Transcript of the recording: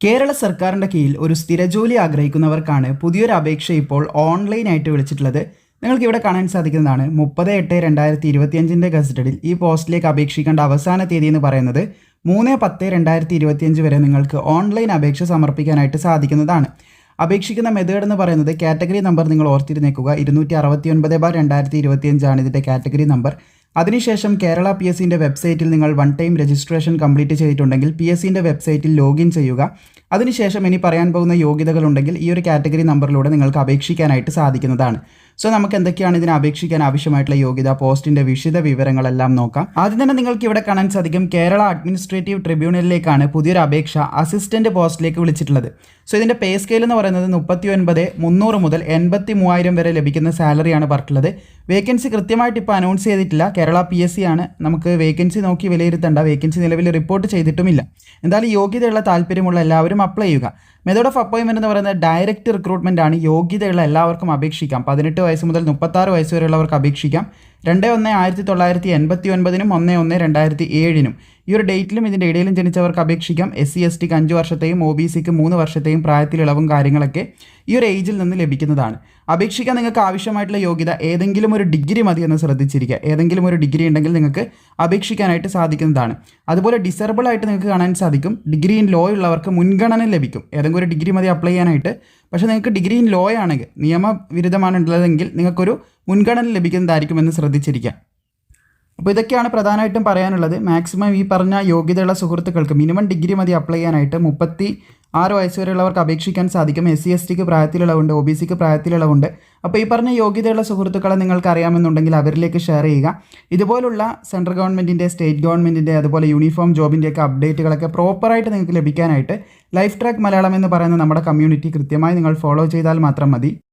കേരള സർക്കാരിന്റെ കീഴിൽ ഒരു സ്ഥിരജോലി ആഗ്രഹിക്കുന്നവർക്കാണ് പുതിയൊരു അപേക്ഷ ഇപ്പോൾ ഓൺലൈനായിട്ട് വിളിച്ചിട്ടുള്ളത്. നിങ്ങൾക്ക് ഇവിടെ കാണാൻ സാധിക്കുന്നതാണ് മുപ്പത് എട്ട് രണ്ടായിരത്തി ഇരുപത്തിയഞ്ചിന്റെ ഗസറ്റഡിൽ ഈ പോസ്റ്റിലേക്ക് അപേക്ഷിക്കേണ്ട അവസാന തീയതി എന്ന് പറയുന്നത് മൂന്ന് പത്ത് രണ്ടായിരത്തി ഇരുപത്തിയഞ്ച് വരെ നിങ്ങൾക്ക് ഓൺലൈൻ അപേക്ഷ സമർപ്പിക്കാനായിട്ട് സാധിക്കുന്നതാണ്. അപേക്ഷിക്കുന്ന മെത്തേഡ് എന്ന് പറയുന്നത് കാറ്റഗറി നമ്പർ നിങ്ങൾ ഓർത്തിരുന്നേക്കുക. ഇരുന്നൂറ്റി അറുപത്തി ഒൻപത് ബാർ രണ്ടായിരത്തി ഇരുപത്തിയഞ്ചാണ് ഇതിന്റെ കാറ്റഗറി നമ്പർ. അതിനുശേഷം കേരള പി എസ് സിന്റെ വെബ്സൈറ്റിൽ നിങ്ങൾ വൺ ടൈം രജിസ്ട്രേഷൻ കംപ്ലീറ്റ് ചെയ്തിട്ടുണ്ടെങ്കിൽ പി എസ് സിന്റെ വെബ്സൈറ്റിൽ ലോഗിൻ ചെയ്യുക. അതിനുശേഷം ഇനി പറയാൻ പോകുന്ന യോഗ്യതകളുണ്ടെങ്കിൽ ഈ ഒരു കാറ്റഗറി നമ്പറിലൂടെ നിങ്ങൾക്ക് അപേക്ഷിക്കാനായിട്ട് സാധിക്കുന്നതാണ്. സോ നമുക്ക് എന്തൊക്കെയാണ് ഇതിന് അപേക്ഷിക്കാൻ ആവശ്യമായിട്ടുള്ള യോഗ്യത പോസ്റ്റിന്റെ വിശദ വിവരങ്ങളെല്ലാം നോക്കാം. ആദ്യം തന്നെ നിങ്ങൾക്ക് ഇവിടെ കാണാൻ സാധിക്കും കേരള അഡ്മിനിസ്ട്രേറ്റീവ് ട്രിബ്യൂണലിലേക്കാണ് പുതിയൊരു അപേക്ഷ അസിസ്റ്റന്റ് പോസ്റ്റിലേക്ക് വിളിച്ചിട്ടുള്ളത്. സോ ഇതിന്റെ പേ സ്കെയിൽ എന്ന് പറയുന്നത് മുപ്പത്തി ഒൻപത് മുന്നൂറ് മുതൽ എൺപത്തി മൂവായിരം വരെ ലഭിക്കുന്ന സാലറിയാണ് പറഞ്ഞിട്ടുള്ളത്. വേക്കൻസി കൃത്യമായിട്ട് ഇപ്പോൾ അനൗൺസ് ചെയ്തിട്ടില്ല. കേരള പി എസ് സി ആണ്. നമുക്ക് വേക്കൻസി നോക്കി വിലയിരുത്തേണ്ട. വേക്കൻസി നിലവിൽ റിപ്പോർട്ട് ചെയ്തിട്ടുമില്ല. എന്തായാലും യോഗ്യതയുള്ള താല്പര്യമുള്ള എല്ലാവരും അപ്ലൈ ചെയ്യുക. മെത്തേഡ് ഓഫ് അപ്പോയിൻമെന്റ് എന്ന് പറയുന്നത് ഡയറക്റ്റ് റിക്രൂട്ട്മെന്റ് ആണ്. യോഗ്യതയുള്ള എല്ലാവർക്കും അപേക്ഷിക്കാം. പതിനെട്ട് വയസ്സ് മുതൽ മുപ്പത്താറ് വയസ്സ് വരെയുള്ളവർക്ക് അപേക്ഷിക്കാം. രണ്ട് ഒന്ന് ആയിരത്തി തൊള്ളായിരത്തി എൺപത്തി ഒൻപതിനും ഒന്ന് ഒന്ന് രണ്ടായിരത്തി ഏഴിനും. ഈ ഒരു ഡേറ്റിലും ഇതിന്റെ ഇടയിലും ജനിച്ചവർക്ക് അപേക്ഷിക്കാം. എസ് സി എസ് ടിക്ക് അഞ്ച് വർഷത്തെയും ഒ ബി സിക്ക് മൂന്ന് വർഷത്തെയും പ്രായത്തിലിളവും കാര്യങ്ങളൊക്കെ ഈ ഒരു ഏജിൽ നിന്ന് ലഭിക്കുന്നതാണ്. അപേക്ഷിക്കാൻ നിങ്ങൾക്ക് ആവശ്യമായിട്ടുള്ള യോഗ്യത ഏതെങ്കിലും ഒരു ഡിഗ്രി മതി എന്ന് ശ്രദ്ധിച്ചിരിക്കുക. ഏതെങ്കിലും ഒരു ഡിഗ്രി ഉണ്ടെങ്കിൽ നിങ്ങൾക്ക് അപേക്ഷിക്കാനായിട്ട് സാധിക്കുന്നതാണ്. അതുപോലെ ഡിസേബിൾ ആയിട്ട് നിങ്ങൾക്ക് കാണാൻ സാധിക്കും. ഡിഗ്രി ഇൻ ലോ ഉള്ളവർക്ക് മുൻഗണന ലഭിക്കും. ഏതെങ്കിലും ഒരു ഡിഗ്രി മതി അപ്ലൈ ചെയ്യാനായിട്ട്. പക്ഷേ നിങ്ങൾക്ക് ഡിഗ്രി ഇൻ ലോ ആണെങ്കിൽ നിയമവിരുദ്ധമാണ് ഉള്ളതെങ്കിൽ നിങ്ങൾക്കൊരു മുൻഗണന ലഭിക്കുന്നതായിരിക്കുമെന്ന് ശ്രദ്ധിച്ചിരിക്കുക. അപ്പോൾ ഇതൊക്കെയാണ് പ്രധാനമായിട്ടും പറയാനുള്ളത്. മാക്സിമം ഈ പറഞ്ഞ യോഗ്യതയുള്ള സുഹൃത്തുക്കൾക്ക് മിനിമം ഡിഗ്രി മതി അപ്ലൈ ചെയ്യാനായിട്ട് മുപ്പത്തി ആറ് വയസ്സ് വരെയുള്ളവർക്ക് അപേക്ഷിക്കാൻ സാധിക്കും. എസ് സി എസ് ടിക്ക് പ്രായത്തിലുള്ളവുണ്ട് ഒ ബി സിക്ക് പ്രായത്തിലുള്ളവുണ്ട് അപ്പോൾ ഈ പറഞ്ഞ യോഗ്യതയുള്ള സുഹൃത്തുക്കളെ നിങ്ങൾക്ക് അറിയാമെന്നുണ്ടെങ്കിൽ അവരിലേക്ക് ഷെയർ ചെയ്യുക. ഇതുപോലുള്ള സെൻട്രൽ ഗവൺമെന്റിന്റെ സ്റ്റേറ്റ് ഗവൺമെന്റിന്റെ അതുപോലെ യൂണിഫോം ജോബിന്റെയൊക്കെ അപ്ഡേറ്റുകളൊക്കെ പ്രോപ്പറായിട്ട് നിങ്ങൾക്ക് ലഭിക്കാനായിട്ട് ലൈഫ് ട്രാക്ക് മലയാളം എന്ന് പറയുന്ന നമ്മുടെ കമ്മ്യൂണിറ്റി കൃത്യമായി നിങ്ങൾ ഫോളോ ചെയ്താൽ മാത്രം മതി.